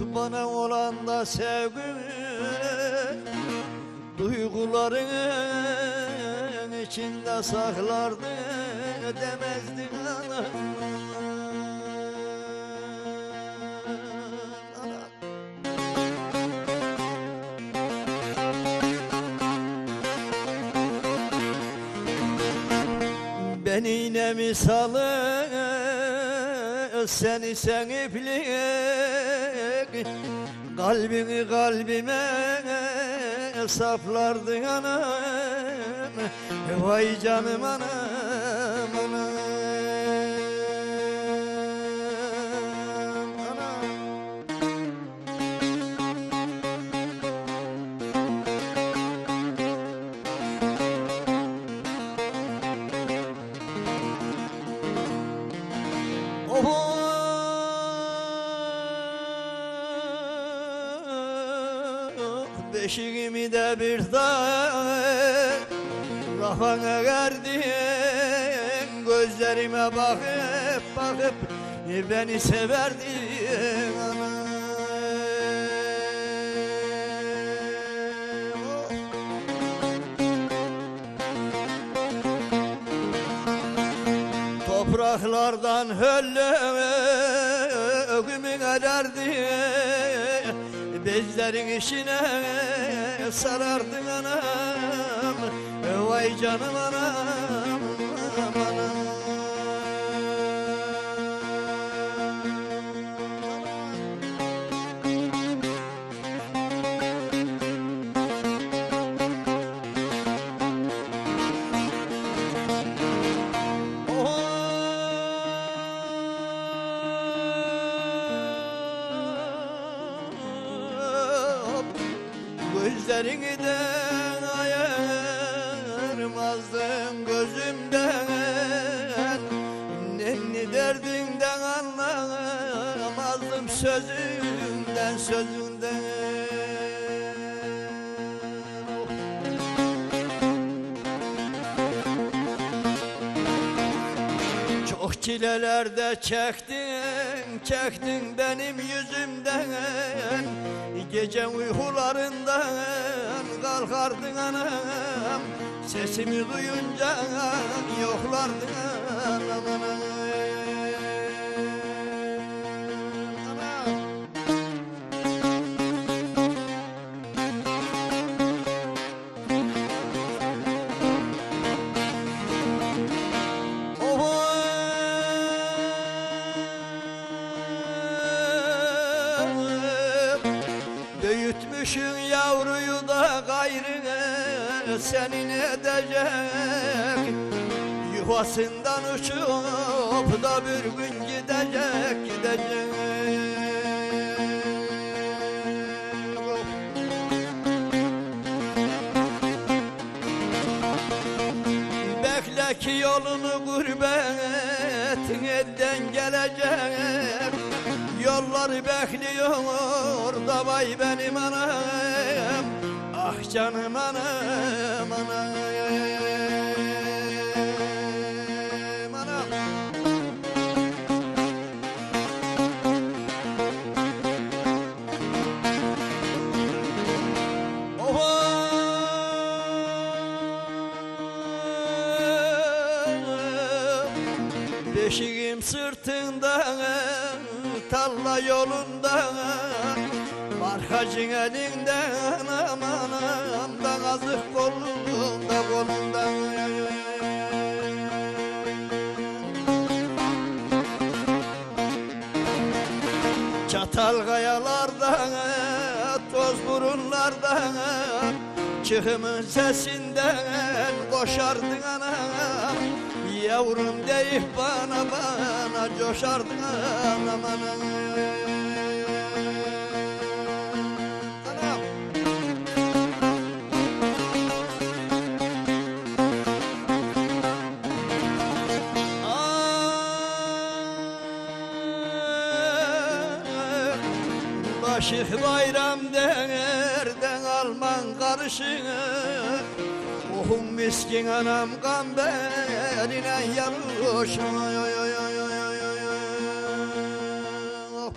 sana olan da sevgi Duyguların içinde saklardı demezdin ana. Beni yine misalı seni sen iplik Kalbini kalbime saplardın anam Vay canım anam beşiğimi de bir daha kafana verdin Gözlerime bakıp bakıp beni severdin anam. Topraklardan höllümün ederdi Bezlerin işine sarardın anam. Vay canım anam Gözlerini de ayırmazdım gözümden Nenni derdinden anlamazdım sözünden sözünden. Çok çilelerde çektin, çektin benim yüzümden Gece uykularından kalkardın anam Sesimi duyunca yoklardın anam anam. Büyütmüşün yavruyu da gayrı senin edecek. Yuvasından uçup da bir gün gidecek gidecek. Bekle ki yolunu gurbetin elden gelecek Yolları bekliyor. Da vay benim anam Ah canım anam anam anam. Beşiğim sırtında Talla yolunda Markacın elinden Aman da Kazık kolunda kolunda. Çatal kayalardan Toz burunlardan Çıkımın sesinden Koşardın anam Yavrum deyip bana bana Coşardın anam anam Başık bayram derden alman karışık Ohum miskin anam gamberine oy. Oh.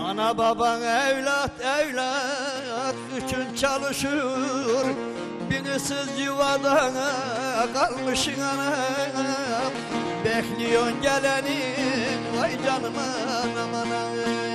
Ana baban evlat evlat için çalışır Birisiz yuvada kalmışsın anam Bekliyorsun geleni vay canım anam anam